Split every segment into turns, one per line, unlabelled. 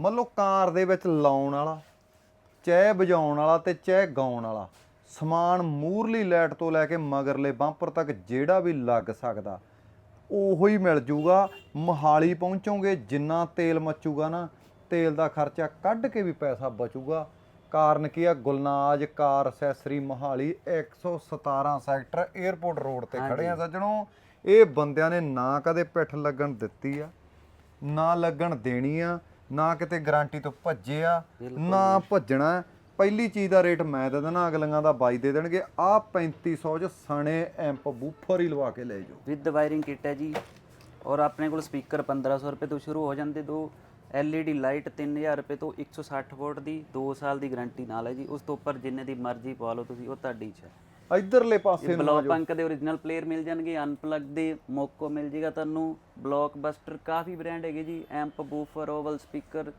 ਮੰਨ ਲਓ ਕਾਰ ਦੇ ਵਿੱਚ ਲਾਉਣ ਵਾਲਾ ਚੈ ਵਜਾਉਣ ਵਾਲਾ ਤੇ ਚੈ ਗਾਉਣ ਵਾਲਾ ਸਮਾਨ ਮੂਰਲੀ ਲਾਈਟ ਤੋਂ ਲੈ ਕੇ ਮਗਰਲੇ ਬੰਪਰ ਤੱਕ ਜਿਹੜਾ ਵੀ ਲੱਗ ਸਕਦਾ ਉਹੋ ਹੀ ਮਿਲ ਜੂਗਾ ਮੋਹਾਲੀ ਪਹੁੰਚੋਗੇ ਜਿੰਨਾ ਤੇਲ ਮੱਚੂਗਾ ਨਾ ਤੇਲ ਦਾ ਖਰਚਾ ਕੱਢ ਕੇ ਵੀ ਪੈਸਾ ਬਚੂਗਾ। ਕਾਰਨ ਕੀ ਆ? Gulnaz car accessory Mohali 117 sector airport road ਤੇ ਖੜੇ ਆ ਸੱਜਣੋ। ਇਹ ਬੰਦਿਆਂ ਨੇ ਨਾ ਕਦੇ ਪਿੱਠ ਲੱਗਣ ਦਿੱਤੀ ਆ ਨਾ ਲੱਗਣ ਦੇਣੀ ਆ। ਨਾ ਕਿਤੇ ਗਾਰੰਟੀ ਤੋਂ ਭੱਜੇ ਆ ਨਾ ਭੱਜਣਾ। ਪਹਿਲੀ ਚੀਜ਼ ਦਾ ਰੇਟ ਮੈਂ ਦੇ ਦੇਣਾ ਅਗਲੀਆਂ ਦਾ ਬਾਈ ਦੇ ਦੇਣਗੇ। ਆ 3500 ਚ ਸਣੇ ਐਂਪ ਬੂਫਰ ਹੀ ਲਵਾ ਕੇ ਲੈ ਜਾਓ।
ਵਿਦ ਵਾਇਰਿੰਗ ਕਿੱਟ ਹੈ ਜੀ। ਔਰ ਆਪਣੇ ਕੋਲ ਸਪੀਕਰ 1500 ਰੁਪਏ ਤੋਂ ਸ਼ੁਰੂ ਹੋ ਜਾਂਦੇ ਦੋ। LED ਲਾਈਟ 3000 ਰੁਪਏ ਤੋਂ 160 ਵੋਲਟ ਦੀ 2 ਸਾਲ ਦੀ ਗਾਰੰਟੀ ਨਾਲ ਹੈ ਜੀ। ਉਸ ਤੋਂ ਉੱਪਰ ਜਿੰਨੇ ਦੀ ਮਰਜ਼ੀ ਪਵਾ ਲਓ ਤੁਸੀਂ ਉਹ ਤੁਹਾਡੀ ਇੱਛਾ ਹੈ।
ਇਧਰਲੇ ਪਾਸੇ ਨੂੰ
ਬਲੌਕ ਪੰਕ ਦੇ origignal ਪਲੇਅਰ ਮਿਲ ਜਾਣਗੇ ਅਨਪਲੱਗ ਦੇ ਮੋਕੋ ਮਿਲ ਜੇਗਾ ਤੁਹਾਨੂੰ। ਬਲੌਕਬਸਟਰ ਕਾਫੀ ਬ੍ਰਾਂਡ ਹੈਗੇ ਜੀ ਐਂਪ ਬੂਫਰ ਓਵਲ ਸਪੀਕਰ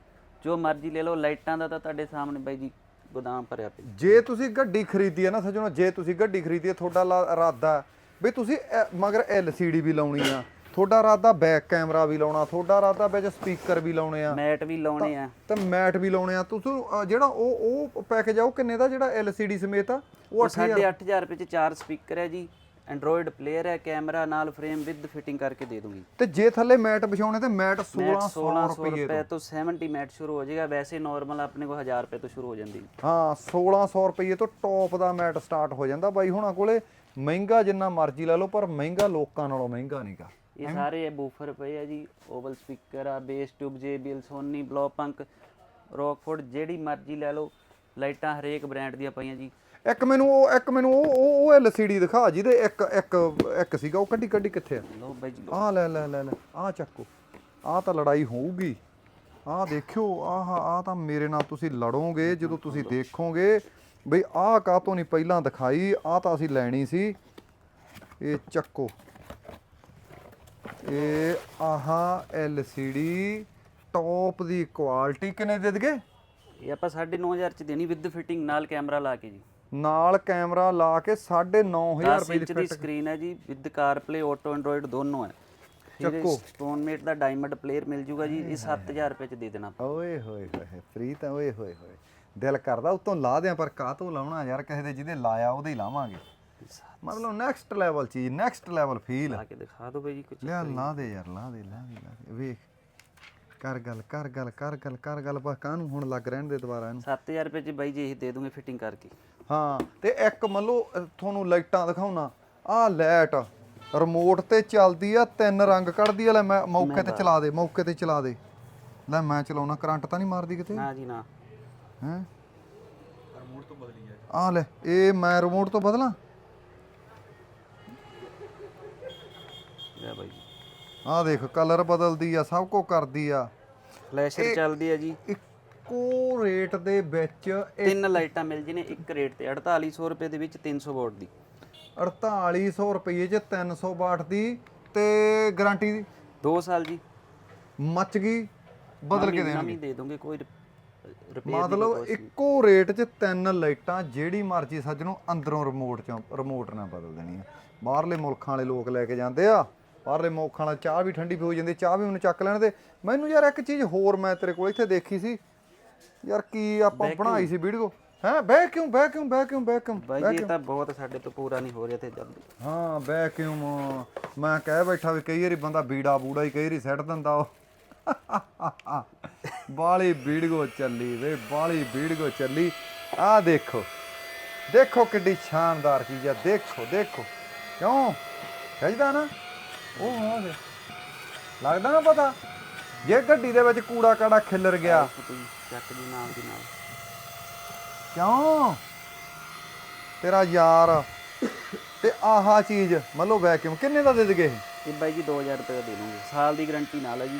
ਜੋ ਮਰਜ਼ੀ ਲੈ ਲਓ ਲਾਈਟਾਂ ਦਾ ਤਾਂ ਤੁਹਾਡੇ ਸਾਹਮਣੇ ਬਾਈ ਜੀ ਗੋਦਾਮ ਭਰਿਆ ਪਿਆ।
ਜੇ ਤੁਸੀਂ ਗੱਡੀ ਖਰੀਦੀ ਹੈ ਨਾ ਸੱਜਣੋ ਜੇ ਤੁਸੀਂ ਗੱਡੀ ਖਰੀਦੀ ਹੈ ਤੁਹਾਡਾ ਇਰਾਦਾ ਵੀ ਤੁਸੀਂ ਮਗਰ LCD ਵੀ ਲਾਉਣੀ ਆ। ਤੁਹਾਡਾ ਇਰਾਦਾ ਬੈਕ ਕੈਮਰਾ ਵੀ ਲਾਉਣਾ ਤੁਹਾਡਾ ਇਰਾਦਾ ਵਿੱਚ ਸਪੀਕਰ ਵੀ ਲਾਉਣੇ ਆ।
ਮੈਟ ਵੀ ਲਾਉਣੇ ਆ।
ਤੇ ਮੈਟ ਵੀ ਲਾਉਣੇ ਆ। ਤੁਸੀਂ ਅ, ਜਿਹੜਾ ਉਹ ਉਹ ਪੈਕੇਜ ਆ ਉਹ ਕਿੰਨੇ ਦਾ ਜਿਹੜਾ LCD ਸਮੇਤ ਆ? ਉਹ
ਉਹ 8500 ਰੁਪਏ ਚ ਚਾਰ ਸਪੀਕਰ ਹੈ ਜੀ। ਐਂਡਰੋਇਡ ਪਲੇਅਰ ਹੈ ਕੈਮਰਾ ਨਾਲ ਫਰੇਮ ਵਿਦ ਫਿਟਿੰਗ ਕਰਕੇ ਦੇ ਦੂੰਗੀ।
ਤੇ ਜੇ ਥੱਲੇ ਮੈਟ ਵਿਛਾਉਣੇ ਤੇ ਮੈਟ 1600
1600
ਰੁਪਏ
ਰੁਪਏ ਤੋਂ। 70 ਮੈਟ ਸ਼ੁਰੂ ਹੋ ਜਾਏਗਾ। ਵੈਸੇ ਨਾਰਮਲ ਆਪਣੇ ਕੋਲ 1000 ਰੁਪਏ ਤੋਂ ਸ਼ੁਰੂ ਹੋ ਜਾਂਦੀ।
ਹਾਂ 1600 ਰੁਪਏ ਤੋਂ ਟੌਪ ਦਾ ਮੈਟ ਸਟਾਰਟ ਹੋ ਜਾਂਦਾ। ਬਾਈ ਹੁਣਾਂ ਕੋਲੇ ਮਹਿੰਗਾ ਜਿੰਨਾ ਮਰਜ਼ੀ ਲੈ ਲਓ ਪਰ ਮਹਿੰਗਾ ਲੋਕਾਂ ਨਾਲੋਂ ਮਹਿੰਗਾ ਨਹੀਂਗਾ
ਇਹ ਸਾਰੇ ਬੂਫਰ ਪਏ ਆ ਜੀ ਓਵਲ ਸਪੀਕਰ ਆ bass tube JBL Sony Blaupunkt Rockford ਜਿਹੜੀ ਮਰਜ਼ੀ ਲੈ ਲਓ ਲਾਈਟਾਂ ਹਰੇਕ ਬ੍ਰਾਂਡ ਦੀਆਂ ਪਈਆਂ ਜੀ।
ਇੱਕ ਮੈਨੂੰ ਉਹ ਇੱਕ ਮੈਨੂੰ ਉਹ ਉਹ ਉਹ LCD ਦਿਖਾ ਜਿਹਦੇ ਇੱਕ ਇੱਕ ਇੱਕ ਸੀਗਾ ਉਹ ਕੱਢੀ ਕੱਢੀ ਕਿੱਥੇ ਆ?
ਲਓ ਬਾਈ ਜੀ ਲਓ।
ਆਹ ਲੈ ਲੈ ਲੈ ਲੈ ਆਹ ਚੱਕੋ। ਆਹ ਤਾਂ ਲੜਾਈ ਹੋਊਗੀ। ਆਹ ਦੇਖਿਓ ਆਹ ਆਹ ਤਾਂ ਮੇਰੇ ਨਾਲ ਤੁਸੀਂ ਲੜੋਗੇ ਜਦੋਂ ਤੁਸੀਂ ਦੇਖੋਗੇ। ਬਈ ਆਹ ਕਾਹਤੋਂ ਨਹੀਂ ਪਹਿਲਾਂ ਦਿਖਾਈ ਆਹ ਤਾਂ ਅਸੀਂ ਲੈਣੀ ਸੀ। ਇਹ ਚੱਕੋ। ਇਹ ਆਹਾ LCD ਟੌਪ ਦੀ ਕੁਆਲਿਟੀ ਕਿੰਨੇ ਦੇ ਦਗੇ?
ਇਹ ਆਪਾਂ 9500 ਚ ਦੇਣੀ ਵਿਦ ਫਿਟਿੰਗ ਨਾਲ ਕੈਮਰਾ ਲਾ ਕੇ ਜੀ।
ਨਾਲ ਕੈਮਰਾ ਲਾ ਕੇ 9500
10
ਰੁਪਏ
ਦੀ ਸਕਰੀਨ ਹੈ ਜੀ ਵਿਦ CarPlay ਆਟੋ ਐਂਡਰੋਇਡ ਦੋਨੋਂ ਹੈ।
ਚੱਕੋ।
ਸਟੋਨਮੇਟ ਦਾ ਡਾਇਮੰਡ ਪਲੇਅਰ ਮਿਲ ਜੂਗਾ ਜੀ ਇਹ 7000 ਰੁਪਏ ਚ ਦੇ ਦੇਣਾ
ਓਏ ਹੋਏ ਹੋਏ ਫ੍ਰੀ ਤਾਂ ਓਏ ਹੋਏ ਹੋਏ। ਦਿਲ ਕਰਦਾ ਉਤੋਂ ਲਾ ਦਿਆਂ ਪਰ ਕਾਹ ਤੋਂ ਲਾਉਣਾ? ਯਾਰ ਕਿਸੇ ਦੇ ਜਿਹਦੇ ਲਾਇਆ ਉਹਦੇ ਹੀ ਲਾਵਾਂਗੇ। ਮਤਲਬ ਨੈਕਸਟ ਲੈਵਲ ਚੀਜ਼ ਨੈਕਸਟ ਲੈਵਲ ਫੀਲ
ਲਾ ਕੇ ਦਿਖਾ ਦਿਓ ਬਾਈ ਜੀ ਕੁਝ
ਲਿਆ ਲਾ ਦੇ ਯਾਰ ਲਾ ਦੇ ਲਾ ਦੇ ਲਾ ਦੇ। ਵੇਖ। ਕਰ ਗੱਲ ਕਰ ਗੱਲ ਕਰ ਗੱਲ ਕਰ ਗੱਲ। ਬਸ ਕਾਹਨੂੰ ਹੁਣ ਲੱਗ ਰਹਿਣ ਦੇ ਦੁਬਾਰਾ ਇਹਨੂੰ?
7000 ਰੁਪਏ ਚ ਬਾਈ ਜੀ ਇਹ ਦੇ ਦੂੰਗੇ ਫਿਟਿੰਗ ਕਰਕੇ।
ਹਾਂ ਤੇ ਇੱਕ ਮੰਨ ਲਓ ਅਹ, ਤੁਹਾਨੂੰ ਲਾਈਟਾਂ ਦਿਖਾਉਣਾ। ਆਹ ਲਾਈਟ ਰਿਮੋਟ ਤੇ ਚੱਲਦੀ ਆ ਤਿੰਨ ਰੰਗ ਕੱਢਦੀ ਆ। ਲੈ ਮੈਂ ਮੌਕੇ ਤੇ ਚਲਾ ਦੇ ਮੌਕੇ ਤੇ ਚਲਾ ਦੇ। ਲੈ ਮੈਂ ਚਲਾਉਣਾ ਕਰੰਟ ਤਾਂ ਨਹੀਂ ਮਾਰਦੀ ਕਿਤੇ?
ਨਾ ਜੀ ਨਾ।
ਹੈ? ਰਿਮੋਟ ਤੋਂ ਬਦਲੀ ਆ। ਲੈ ਇਹ ਮੈਂ ਰਿਮੋਟ ਤੋਂ ਬਦਲਾਂ
ਲੈ ਬਾਈ ਜੀ
ਆਹ ਦੇਖ ਕਲਰ ਬਦਲਦੀ ਆ ਸਭ ਕੁਝ ਕਰਦੀ ਆ।
ਫਲੈਸ਼ਰ ਚੱਲਦੀ ਹੈ ਜੀ।
ਇੱਕੋ ਰੇਟ ਦੇ ਵਿੱਚ
ਤਿੰਨ ਲਾਈਟਾਂ ਮਿਲ ਜੀ ਨੇ ਇੱਕ ਰੇਟ ਤੇ 4800 ਰੁਪਏ ਦੇ ਵਿੱਚ 300 ਵਾਟ ਦੀ।
4800 ਰੁਪਏ ਚ 300 ਵਾਟ ਦੀ ਤੇ ਗਾਰੰਟੀ ਦੀ।
2 ਸਾਲ ਜੀ।
ਮੱਚ ਗਈ ਬਦਲ ਕੇ ਦੇਣਗੇ
ਨਵੀਂ ਦੇ ਦੋਗੇ ਕੋਈ
ਮਤਲਬ ਇੱਕੋ ਰੇਟ 'ਚ ਤਿੰਨ ਲਾਈਟਾਂ ਜਿਹੜੀ ਮਰਜ਼ੀ ਸੱਜਣੋ ਅੰਦਰੋਂ ਰਿਮੋਟ 'ਚੋਂ ਰਿਮੋਟ ਨਾਲ ਬਦਲ ਦੇਣੀ ਆ ਬਾਹਰਲੇ ਮੁਲਕਾਂ ਵਾਲੇ ਲੋਕ ਲੈ ਕੇ ਜਾਂਦੇ ਆ। ਬਾਹਰਲੇ ਮੁਲਕਾਂ ਵਾਲਾ ਚਾਹ ਵੀ ਠੰਡੀ ਹੋ ਜਾਂਦੀ ਚਾਹ ਵੀ ਮੈਨੂੰ ਚੱਕ ਲੈਣ ਦੇ। ਮੈਨੂੰ ਯਾਰ ਇੱਕ ਚੀਜ਼ ਹੋਰ ਮੈਂ ਤੇਰੇ ਕੋਲ ਇੱਥੇ ਦੇਖੀ ਸੀ। ਯਾਰ ਕੀ ਆਪਾਂ ਬਣਾਈ ਸੀ ਵੀਡੀਓ? ਹੈ? ਵੈਕਿਊਮ ਵੈਕਿਊਮ ਵੈਕਿਊਮ ਵੈਕਿਊਮ
ਬਾਈ ਇਹ ਤਾਂ ਬਹੁਤ ਸਾਡੇ ਤੋਂ ਪੂਰਾ ਨਹੀਂ ਹੋ ਰਿਹਾ ਤੇ ਜਲਦੀ
ਹਾਂ ਵੈਕਿਊਮ ਮੈਂ? ਕਹਿ ਬੈਠਾ ਵੀ ਕਈ ਵਾਰੀ ਬੰਦਾ ਬੀੜਾ ਬੂੜਾ ਹੀ ਕਈ ਵਾਰੀ ਸੱਟ ਦਿੰਦਾ ਉਹ। ਬਾਲੀ ਵੀਡੀਓ ਚੱਲੀ ਵੇ ਬਾਲੀ ਵੀਡੀਓ ਚੱਲੀ। ਆਹ ਦੇਖੋ ਦੇਖੋ ਕਿੱਡੀ ਸ਼ਾਨਦਾਰ ਚੀਜ਼ ਆ ਦੇਖੋ ਦੇਖੋ। ਕਿਉਂ? ਖਿੱਚਦਾ ਨਾ? ਉਹ ਹਾਂ ਦੇ ਲੱਗਦਾ ਨਾ ਪਤਾ ਜੇ ਗੱਡੀ ਦੇ ਵਿੱਚ ਕੂੜਾ ਕਾੜਾ ਖਿਲਰ ਗਿਆ।
ਤੁਸੀਂ ਚੱਕ ਜੀ ਨਾਲ ਦੀ ਨਾਲ।
ਕਿਉਂ? ਤੇਰਾ ਯਾਰ। ਤੇ ਆਹਾ ਚੀਜ਼ ਮੰਨ ਲਓ ਵੈਕਿਊਮ ਕਿੰਨੇ ਦਾ ਦੇ ਦਗੇ
ਇਹ? ਬਾਈ ਜੀ 2000 ਰੁਪਏ ਦਾ ਦੇ ਦੂੰਗੇ ਸਾਲ ਦੀ ਗਾਰੰਟੀ ਨਾਲ ਹੈ ਜੀ।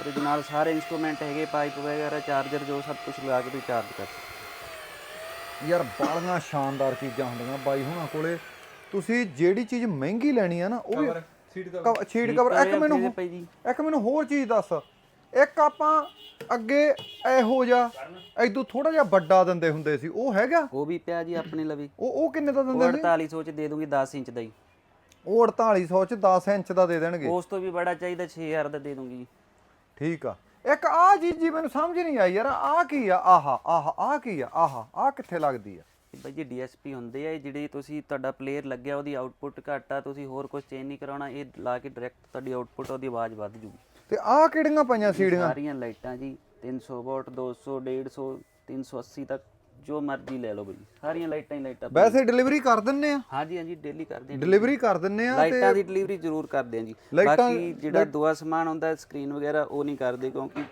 ਔਰ ਇਹਦੇ ਨਾਲ ਸਾਰੇ ਇਨਸਟਰੂਮੈਂਟ ਹੈਗੇ ਪਾਈਪ ਵਗੈਰਾ ਚਾਰਜਰ ਜੋ ਸਭ ਕੁਝ ਲਗਾ ਕੇ ਤੁਸੀਂ ਚਾਰਜ ਕਰ ਸਕਦੇ
ਯਾਰ ਬਾਲੀਆਂ ਸ਼ਾਨਦਾਰ ਚੀਜ਼ਾਂ ਹੁੰਦੀਆਂ ਬਾਈ ਹੁਣਾਂ ਕੋਲੇ। ਤੁਸੀਂ ਜਿਹੜੀ ਚੀਜ਼ ਮਹਿੰਗੀ ਲੈਣੀ ਆ ਨਾ ਉਹ ਵੀ ਸ਼ੀਟ ਕਵਰ। ਇੱਕ। ਮੈਨੂੰ
ਜੀ।
ਇੱਕ ਮੈਨੂੰ ਹੋਰ ਚੀਜ਼ ਦੱਸ। ਇੱਕ ਆਪਾਂ ਅੱਗੇ ਇਹੋ ਜਿਹਾ ਐਦੂ ਥੋੜਾ ਜਿਹਾ ਵੱਡਾ ਦਿੰਦੇ ਹੁੰਦੇ ਸੀ। ਉਹ ਹੈਗਾ?
ਉਹ ਵੀ ਪਿਆ ਜੀ ਆਪਣੇ ਲਵੀ।
ਉਹ ਉਹ ਕਿੰਨੇ ਦਾ ਦਿੰਦੇ ਸੀ?
4800 ਚ ਦੇ ਦੂੰਗੀ 10 ਇੰਚ ਦਾ ਹੀ।
ਉਹ 4800 ਚ 10 ਇੰਚ ਦਾ ਦੇ ਦੇਣਗੇ।
ਉਸ ਤੋਂ ਵੀ ਬੜਾ ਚਾਹੀਦਾ 6000 ਦਾ ਦੇ ਦੂੰਗੀ ਜੀ।
ਠੀਕ ਆ। ਇੱਕ ਆ ਚੀਜ਼ ਜੀ ਮੈਨੂੰ ਸਮਝ ਨਹੀਂ ਆਈ ਯਾਰ ਆ ਕੀ ਆ? ਆਹਾ ਆਹਾ ਆ ਕੀ ਆ? ਆਹਾ ਆ ਕਿੱਥੇ ਲੱਗਦੀ ਆ?
ਬਾਈ ਜੀ ਡੀਐਸਪੀ ਹੁੰਦੇ ਆ ਇਹ ਜਿਹੜੇ ਤੁਸੀਂ ਤੁਹਾਡਾ ਪਲੇਅਰ ਲੱਗਿਆ ਉਹਦੀ ਆਊਟਪੁੱਟ ਘੱਟ ਆ ਤੁਸੀਂ ਹੋਰ ਕੁਝ ਚੇਂਜ ਨਹੀਂ ਕਰਾਉਣਾ ਇਹ ਲਾ ਕੇ ਡਾਇਰੈਕਟ ਤੁਹਾਡੀ ਆਊਟਪੁੱਟ ਉਹਦੀ ਆਵਾਜ਼ ਵੱਧ ਜੂਗੀ।
ਤੇ ਆ ਕਿਹੜੀਆਂ ਪਈਆਂ ਸੀੜੀਆਂ?
ਸਾਰੀਆਂ ਲਾਈਟਾਂ ਜੀ 300 ਵਾਟ 200 150 380 ਤੱਕ ਜੋ ਮਰਜ਼ੀ ਲੈ ਲਓ ਬਾਈ ਸਾਰੀਆਂ ਲਾਈਟਾਂ ਹੀ ਲਾਈਟਾਂ।
ਵੈਸੇ ਡਿਲੀਵਰੀ ਕਰ ਦਿੰਨੇ ਆ?
ਹਾਂਜੀ ਹਾਂਜੀ ਡੇਲੀ ਕਰਦੇ ਹਾਂ
ਡਿਲੀਵਰੀ ਕਰ ਦਿੰਨੇ ਆ
ਲਾਈਟਾਂ ਦੀ ਡਿਲੀਵਰੀ ਜ਼ਰੂਰ ਕਰਦੇ ਹਾਂ ਜੀ। ਬਾਕੀ ਜਿਹੜਾ ਦੂਆ ਸਮਾਨ ਹੁੰਦਾ ਸਕਰੀਨ ਵਗੈਰਾ ਉਹ ਨਹੀਂ ਕਰਦੇ ਕਿਉਂਕਿ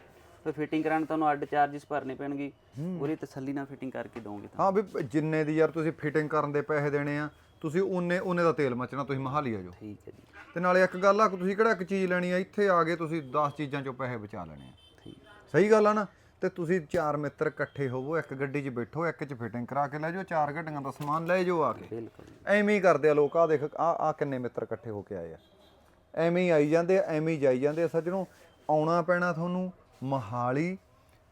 ਫਿਰ ਫਿਟਿੰਗ ਕਰਾਉਣ ਤੁਹਾਨੂੰ ਅੱਡ ਚਾਰजेस ਭਰਨੇ ਪੈਣਗੇ। ਪੂਰੀ ਤਸੱਲੀ ਨਾਲ ਫਿਟਿੰਗ ਕਰਕੇ ਦੋਗੇ ਤਾਂ।
ਹਾਂ ਵੀ ਜਿੰਨੇ ਦੀ ਯਾਰ ਤੁਸੀਂ ਫਿਟਿੰਗ ਕਰਨ ਦੇ ਪੈਸੇ ਦੇਣੇ ਆ ਤੁਸੀਂ ਉਹਨੇ ਉਹਨੇ ਦਾ ਤੇਲ ਮਚਣਾ ਤੁਸੀਂ ਮਹਾਲੀ ਆ ਜਾਓ।
ਠੀਕ ਹੈ ਜੀ।
ਤੇ ਨਾਲੇ ਇੱਕ ਗੱਲ ਆ ਕਿ ਤੁਸੀਂ ਕਿਹੜਾ ਇੱਕ ਚੀਜ਼ ਲੈਣੀ ਆ ਇੱਥੇ ਆ ਕੇ ਤੁਸੀਂ 10 ਚੀਜ਼ਾਂ ਚੋਂ ਪੈਸੇ ਬਚਾ ਲੈਣੇ ਆ।
ਠੀਕ।
ਸਹੀ ਗੱਲ ਆ ਨਾ? ਤੇ ਤੁਸੀਂ ਚਾਰ ਮਿੱਤਰ ਇਕੱਠੇ ਹੋਵੋ ਇੱਕ ਗੱਡੀ 'ਚ ਬੈਠੋ ਇੱਕ 'ਚ ਫਿਟਿੰਗ ਕਰਾ ਕੇ ਲੈ ਜਾਓ ਚਾਰ ਗੱਡੀਆਂ ਦਾ ਸਮਾਨ ਲੈ ਜਾਓ ਆ ਕੇ।
ਬਿਲਕੁਲ
ਐਵੇਂ ਹੀ ਕਰਦੇ ਆ ਲੋਕ ਆ ਦੇਖ ਆ ਆ ਕਿੰਨੇ ਮਿੱਤਰ ਇਕੱਠੇ ਹੋ ਕੇ ਆਏ ਆ। ਐਵੇਂ ਹੀ ਆਈ ਜਾਂਦੇ ਆ ਐਵੇਂ ਹੀ ਜਾਈ ਜਾਂਦੇ ਆ। ਸੱਜਣੋ ਆਉਣਾ ਪੈਣਾ ਤੁਹਾਨੂੰ ਮਹਾਲੀ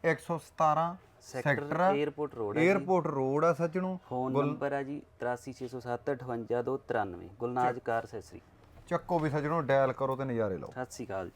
117 ਸੈਕਟਰ
에어ਪੋਰਟ ਰੋਡ ਹੈ
에어ਪੋਰਟ ਰੋਡ ਆ ਸੱਜਣੋ।
ਫੋਨ ਨੰਬਰ ਹੈ ਜੀ 8360758293 ਗੁਲਨਾਜ ਕਾਰ ਸੈਸਰੀ।
ਚੱਕੋ ਵੀ ਸੱਜਣੋ ਡਾਇਲ ਕਰੋ ਤੇ ਨਜ਼ਾਰੇ ਲਓ।
ਸਤਿ ਸ਼੍ਰੀ ਅਕਾਲ